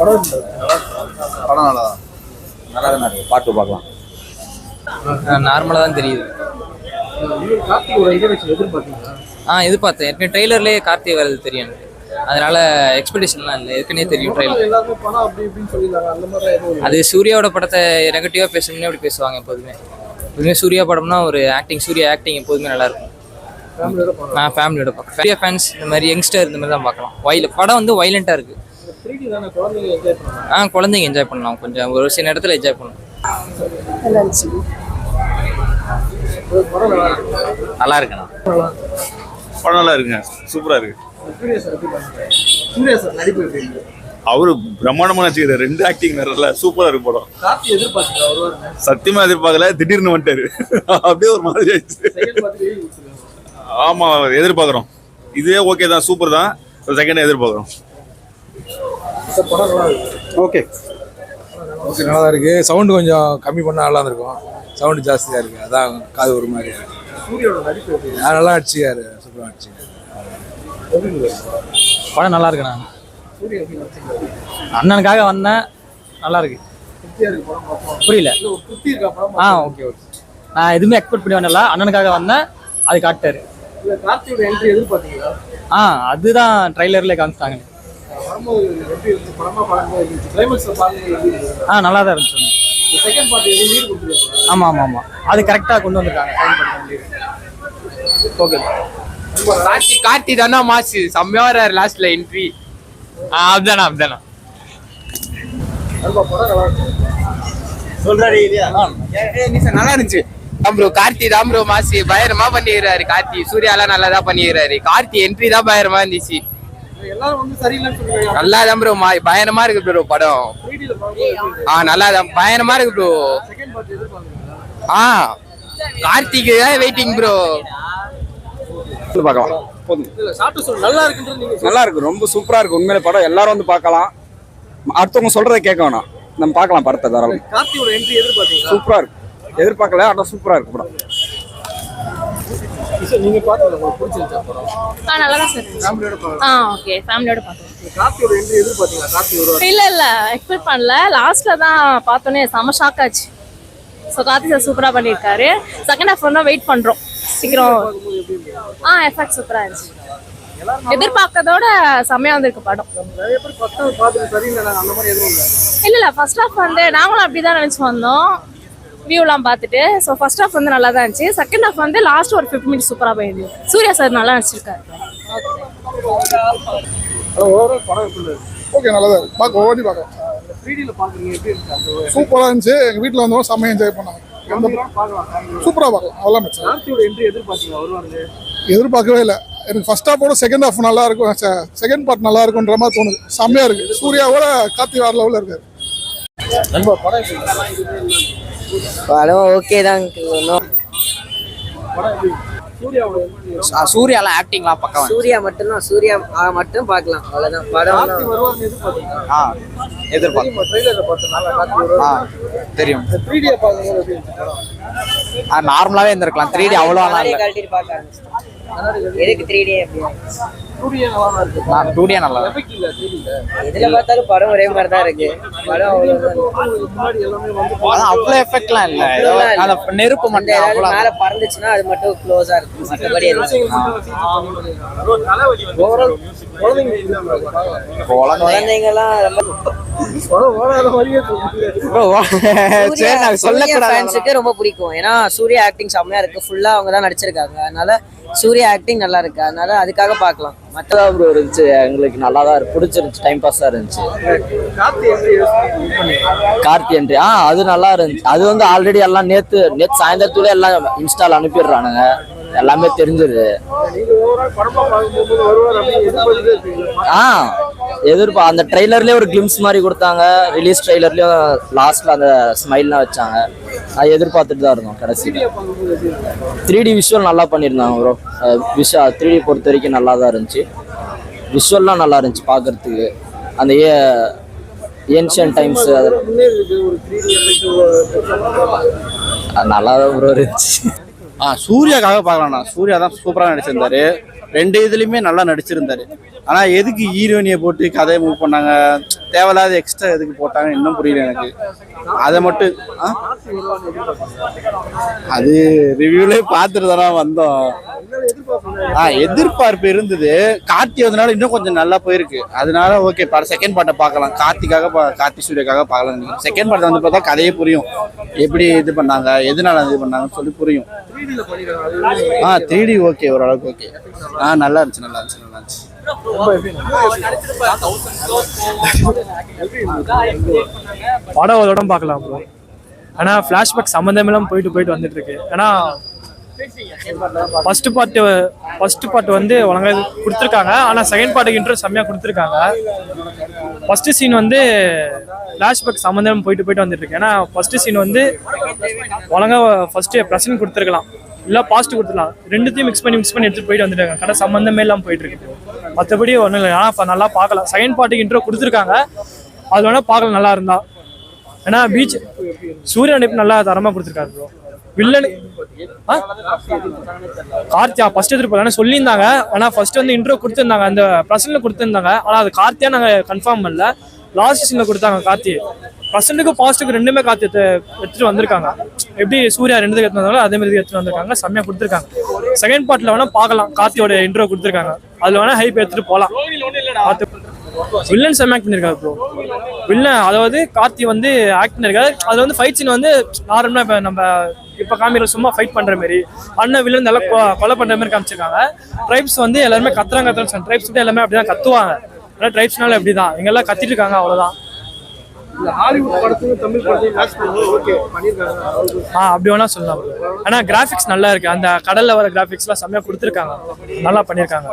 படம் படம் நல்லா நல்லா தான் இருக்கு. பாட்டு பார்க்கலாம். நார்மலாக தான் தெரியுது. ஆ எதிர்பார்த்தேன். ஏற்கனவே ட்ரெய்லர்லேயே கார்த்திகை வருது தெரியும் எனக்கு. அதனால எக்ஸ்பெக்டேஷன்லாம் இல்லை. ஏற்கனவே தெரியும் ட்ரெய்லர். அது சூர்யாவோட படத்தை நெகட்டிவாக பேசணும்னே அப்படி பேசுவாங்க எப்போதுமே. எப்போதுமே சூர்யா படம்னா ஒரு ஆக்டிங் சூர்யா ஆக்டிங் எப்போதுமே நல்லா இருக்கும். ஃபேமிலியோட படம். நான் ஃபேமிலியோட பார்க்க சூர்யா ஃபேன்ஸ் இந்த மாதிரி யங்ஸ்டர் இந்த மாதிரி தான் பார்க்கலாம். வைல படம் வந்து வைலண்ட்டாக இருக்குது ஆ குழந்தைங்க என்ஜாய் பண்ணலாம். கொஞ்சம் ஒரு சில இடத்துல என்ஜாய் பண்ணலாம். நல்லா இருக்கு நல்லா இருக்குண்ணா. படம் நல்லா இருக்குங்க. சூப்பரா இருக்கு. அவரு பிரம்மாண்டமா வச்சுக்கிறாரு ரெண்டு ஆக்டிங் நல்லா சூப்பரா இருக்கு படம். சத்தியமா எதிர்பார்க்கல. திடீர்னு வந்துட்டாரு. அப்படியே ஒரு மாதிரி ஆயிடுச்சு. ஆமா எதிர்பார்க்குறோம். இதுவே ஓகே தான். சூப்பர் தான். செகண்ட் எதிர்பார்க்குறோம் சார் படம் நல்லா இருக்கு ஓகே. ஓகே நல்லா தான் இருக்குது சவுண்டு கொஞ்சம் கம்மி பண்ணால் நல்லா இருந்திருக்கும் சவுண்டு ஜாஸ்தியாக இருக்குது அதான் காது ஒரு மாதிரி இருக்கு. இருக்கு? ஆ, நல்லா அடிச்சிக்காரு சூப்பராக அடிச்சிக்காரு இருக்கு படம் நல்லா எப்படி நடிச்சிருக்காரு? அண்ணனுக்காக வந்தேன். நல்லா இருக்கு. இருக்கு புரியல. இருக்கா ஆ. Okay okay. நான் எதுவுமே எக்ஸ்பெக்ட் பண்ணி வரல அண்ணனுக்காக வந்தேன். அது காட்டாரு ஆ அதுதான் ட்ரைலர்ல காமிச்சிட்டாங்க. ஆ நல்லா தான் இருந்துச்சு செகண்ட் பார்ட் ஆமாம் ஆமாம் ஆமாம் அது கரெக்டாக கொண்டு வந்திருக்காங்க. ஓகே கார்த்தி கார்த்தி தானே மாசு? செம்மையா வர்றாரு லாஸ்ட்ல என்ட்ரி அப்படிதானா அப்படிதானா? ரொம்ப படம் நல்லா இருந்துச்சு. ப்ரோ கார்த்தி தான் ப்ரோ மாசு. பயங்கரமா பண்ணிடுறாரு கார்த்தி. சூர்யாலாம் நல்லா தான் பண்ணிடுறாரு கார்த்தி என்ட்ரி தான் பயங்கரமா இருந்துச்சு. எல்லாரும் வந்து சரியில்லைன்னு சொல்றாங்க. நல்லா தான் ப்ரோ பயங்கரமா இருக்கு ப்ரோ படம். 3D ல பார்க்கும்போது ஆ நல்லா தான் பயங்கரமா இருக்கு ப்ரோ ஆ கார்த்திக்கு தான் வெயிட்டிங் ப்ரோ பார்க்கலாம். நல்லா இருக்குன்றது நீங்க நல்லா இருக்கு. ரொம்ப சூப்பரா இருக்கு. உண்மையில படம். எல்லாரும் வந்து பார்க்கலாம். அடுத்தவங்க சொல்றதை கேட்க வேணாம். நம்ம பார்க்கலாம் படத்தை தாராளம். சூப்பரா இருக்கு. எதிர்பார்க்கல ஆனா சூப்பரா இருக்கு படம். சார் நீங்க உங்களுக்கு படம்? ஆ நல்லா தான் சார். ஃபேமிலியோட ஆ ஓகே ஃபேமிலியோட பார்க்கலாம் கார்த்தியோட என்ட்ரி எதிர்பார்த்தீங்களா கார்த்தி வருவார் இல்ல இல்ல எக்ஸ்பெக்ட் பண்ணல. லாஸ்ட்ல தான் பார்த்தோன்னே செம ஷாக் ஆச்சு. ஸோ கார்த்தி சார் சூப்பரா பண்ணியிருக்காரு. செகண்ட் ஹாஃப் தான் வெயிட் பண்றோம். சீக்கிரம். ஆ எஃபெக்ட் சூப்பரா இருந்துச்சு. எதிர்பார்க்கறதோட செம்மையா வந்திருக்கு படம். இல்ல. இல்ல ஃபர்ஸ்ட் ஹாஃப் வந்து நாங்களும் அப்படிதான் நினைச்சு வந்தோம். வியூலாம் பார்த்துட்டு ஸோ ஃபர்ஸ்ட் ஹாஃப் வந்து நல்லா தான் இருந்துச்சு. செகண்ட் ஹாஃப் வந்து லாஸ்ட் ஒரு ஃபிஃப்ட் மினிட்ஸ் சூப்பரா போயிருந்துச்சு சூர்யா சார் நல்லா நடிச்சிருக்காரு. ஓகே நல்லா தான் இருக்கு. பார்க்க ஓடி பார்க்கலாம். இந்த 3D ல பார்க்குறீங்க எப்படி இருக்கு அந்த சூப்பராக இருந்துச்சு. எங்கள் வீட்டில் வந்தவங்க செம்மையாக என்ஜாய் பண்ணாங்க. சூப்பராக பார்க்கலாம் அதெல்லாம் எதிர்பார்க்கவே இல்லை. எனக்கு ஃபர்ஸ்ட் ஹாஃபோட செகண்ட் ஹாஃப் நல்லா இருக்கும். செகண்ட் பார்ட் நல்லா இருக்குன்ற மாதிரி தோணுது. செம்மையாக இருக்குது சூர்யாவோட கார்த்தி வேறு லெவலில் இருக்காரு. படம் ஓகே தான் சூர்யாலாம் ஆக்டிங்லாம் பக்கம் சூர்யா மட்டும்தான் சூர்யா மட்டும் பார்க்கலாம். அவ்வளவுதான். படம் ஆ தெரியுமா? ட்ரெய்லர்ல பார்த்தனால கார்த்தி வருவார். தெரியும். இந்த 3D ல பார்க்கும்போது எப்படி இருந்துச்சு படம்? நார்மலாவே இருந்திருக்கலாம். த்ரீ டி அவ்வளோ எதுக்கு த்ரீ டே அப்படி? 2D நல்லா தான் இருக்கு. நான் டூ டே நல்லா எஃபெக்ட் இல்ல 3D ல. எதுல பார்த்தாலும் படம் ஒரே மாதிரி தான் இருக்கு. படம் அவ்வளோ எஃபெக்ட்லாம் இல்லை. அந்த நெருப்பு மட்டும் ஏதாவது மேல பறந்துச்சுன்னா அது மட்டும் க்ளோஸா இருக்கும் மற்றபடி எதுவும் ஓவரால் குழந்தைங்க இல்லாம பார்க்கலாம். குழந்தை குழந்தைங்க எல்லாம் ரொம்ப சொல்லக்கூடாது. ரொம்ப பிடிக்கும். ஏன்னா சூர்யா ஆக்டிங் செம்மையா இருக்கு. ஃபுல்லா அவங்க தான் நடிச்சிருக்காங்க. அதனால சூர்யா ஆக்டிங் நல்லா இருக்கு அதனால அதுக்காக பார்க்கலாம் மற்றதாக ப்ரோ இருந்துச்சு. எங்களுக்கு நல்லா தான் பிடிச்சிருந்துச்சு. டைம் பாஸாக இருந்துச்சு. கார்த்தி என்ட்ரி ஆ அது நல்லா இருந்துச்சு. அது வந்து ஆல்ரெடி எல்லாம் நேற்று நேற்று சாயந்தரத்துல எல்லாம் இன்ஸ்டால் அனுப்பிடுறானுங்க. எல்லாமே தெரிஞ்சிருது ஆ. எதிர்ப்பா அந்த ட்ரெய்லர்லேயே ஒரு கிளிம்ஸ் மாதிரி கொடுத்தாங்க. ரிலீஸ் ட்ரெய்லர்லேயும் லாஸ்ட்டில் அந்த ஸ்மைல்லாம் வச்சாங்க. அது எதிர்பார்த்துட்டு தான் இருந்தோம் கடைசியில். த்ரீ டி விஷுவல் நல்லா பண்ணியிருந்தாங்க ப்ரோ விஷா த்ரீ டி பொறுத்த வரைக்கும் நல்லா தான் இருந்துச்சு. விஷுவல்லாம் நல்லா இருந்துச்சு பார்க்கறதுக்கு. அந்த ஏ ஏன்ஷியன் டைம்ஸ் ஒரு அது நல்லா தான் ப்ரோ இருந்துச்சு. ஆ சூர்யாக்காக பார்க்கலாம்ண்ணா. சூர்யா தான் சூப்பராக நடிச்சிருந்தாரு. ரெண்டு இதுலேயுமே நல்லா நடிச்சிருந்தாரு. ஆனால் எதுக்கு ஹீரோயினியை போட்டு கதையை மூவ் பண்ணாங்க? தேவையில்லாத எக்ஸ்ட்ரா எதுக்கு போட்டாங்க இன்னும் புரியல எனக்கு. அதை மட்டும் ஆ? அது ரிவ்யூலே பார்த்துட்டு தானே வந்தோம். ஆ எதிர்பார்ப்பு இருந்தது. கார்த்தி வந்தனால இன்னும் கொஞ்சம் நல்லா போயிருக்கு. அதனால ஓகே செகண்ட் பாட்டை பார்க்கலாம். கார்த்திக்காக பா- கார்த்தி சூர்யாக்காக பார்க்கலாம் செகண்ட் பாட்டை வந்து பார்த்தா கதையே புரியும். எப்படி இது பண்ணாங்க எதனால இது பண்ணாங்கன்னு சொல்லி புரியும். ஆ த்ரீ டி ஓகே ஓரளவுக்கு ஓகே ஆ நல்லா இருந்துச்சு நல்லா இருந்துச்சு நல்லா இருந்துச்சு. படம் ஒரு பார்க்கலாம் ப்ரோ ஆனா ஃப்ளாஷ்பேக் சம்மந்தமெல்லாம் போயிட்டு போயிட்டு வந்துட்டு இருக்கு. ஆனால் ஃபர்ஸ்ட் பார்ட் ஃபர்ஸ்ட் பார்ட் வந்து ஒழுங்காக கொடுத்துருக்காங்க. ஆனால் செகண்ட் பார்ட்டுக்கு இன்ட்ரெஸ்ட் செம்மையாக கொடுத்துருக்காங்க. ஃபர்ஸ்ட் சீன் வந்து ஃப்ளாஷ்பேக் சம்மந்தம் போயிட்டு போயிட்டு வந்துட்டு இருக்கு ஏன்னா ஃபர்ஸ்ட் சீன் வந்து ஒழுங்காக ஃபர்ஸ்ட் ப்ரெசன்ட் கொடுத்துருக்கலாம். இல்லை பாஸ்ட் கொடுத்துடலாம் ரெண்டுத்தையும் மிக்ஸ் பண்ணி மிக்ஸ் பண்ணி எடுத்துகிட்டு போயிட்டு வந்துட்டாங்க கடை சம்மந்தமே இல்லாமல் போயிட்டு இருக்கு மற்றபடி ஒன்றும் இல்லை ஆனால் இப்போ நல்லா பார்க்கலாம். செகண்ட் பார்ட்டுக்கு இன்ட்ரோ கொடுத்துருக்காங்க. அது வேணா பார்க்கலாம். நல்லா இருந்தா. ஏன்னா பீச் சூரிய நடிப்பு நல்லா தரமாக கொடுத்துருக்காரு ப்ரோ வில்லனு கார்த்தியா ஃபர்ஸ்ட் எடுத்துட்டு சொல்லியிருந்தாங்க. ஆனால் ஃபர்ஸ்ட் வந்து இன்ட்ரோ கொடுத்துருந்தாங்க. அந்த பிரசன்ல கொடுத்துருந்தாங்க. ஆனால் அது கார்த்தியா நாங்கள் கன்ஃபார்ம் பண்ணல. லாஸ்ட் சீன்ல கொடுத்தாங்க கார்த்தி. ப்ரெசன்ட்டுக்கு பாசிட்டிவ்க்கு ரெண்டுமே கார்த்தி எடுத்து- எடுத்துட்டு வந்திருக்காங்க. எப்படி சூர்யா ரெண்டு எடுத்து வந்தாலும் அதே மாதிரி எடுத்துட்டு வந்திருக்காங்க. செம்மையாக கொடுத்துருக்காங்க. செகண்ட் பார்ட்ல வேணா பார்க்கலாம். கார்த்தியோட இன்ட்ரோ கொடுத்துருக்காங்க. அதுல வேணா ஹைப் எடுத்துட்டு போகலாம் பார்த்து வில்லன் செம்ம ஆக்ட் பண்ணிருக்காரு ப்ரோ வில்லன் அதாவது கார்த்தி வந்து ஆக்ட் பண்ணிருக்காரு. அதில் வந்து ஃபைட் சீன் வந்து நார்மலா இப்போ நம்ம இப்போ காமிக்கிற சும்மா ஃபைட் பண்ற மாதிரி அண்ணன் வில்லன் நல்லா கொலை பண்ற மாதிரி காமிச்சிருக்காங்க. ட்ரைப்ஸ் வந்து எல்லாருமே கத்துறாங்க கத்துறாங்க. ட்ரைப்ஸ் வந்து எல்லாமே அப்படிதான் கத்துவாங்க. ஆனால் ட்ரைப்ஸ்னால அப்படிதான். இங்க எல்லாம் கத்திட்டு இருக்காங்க பண்ணியிருக்காங்க ஆ அப்படி வேணா சொல்லலாம். bro. ஆனா கிராஃபிக்ஸ் நல்லா இருக்கு. அந்த கடல்ல வர கிராஃபிக்ஸ்லாம் செம்மையா கொடுத்துருக்காங்க. நல்லா பண்ணியிருக்காங்க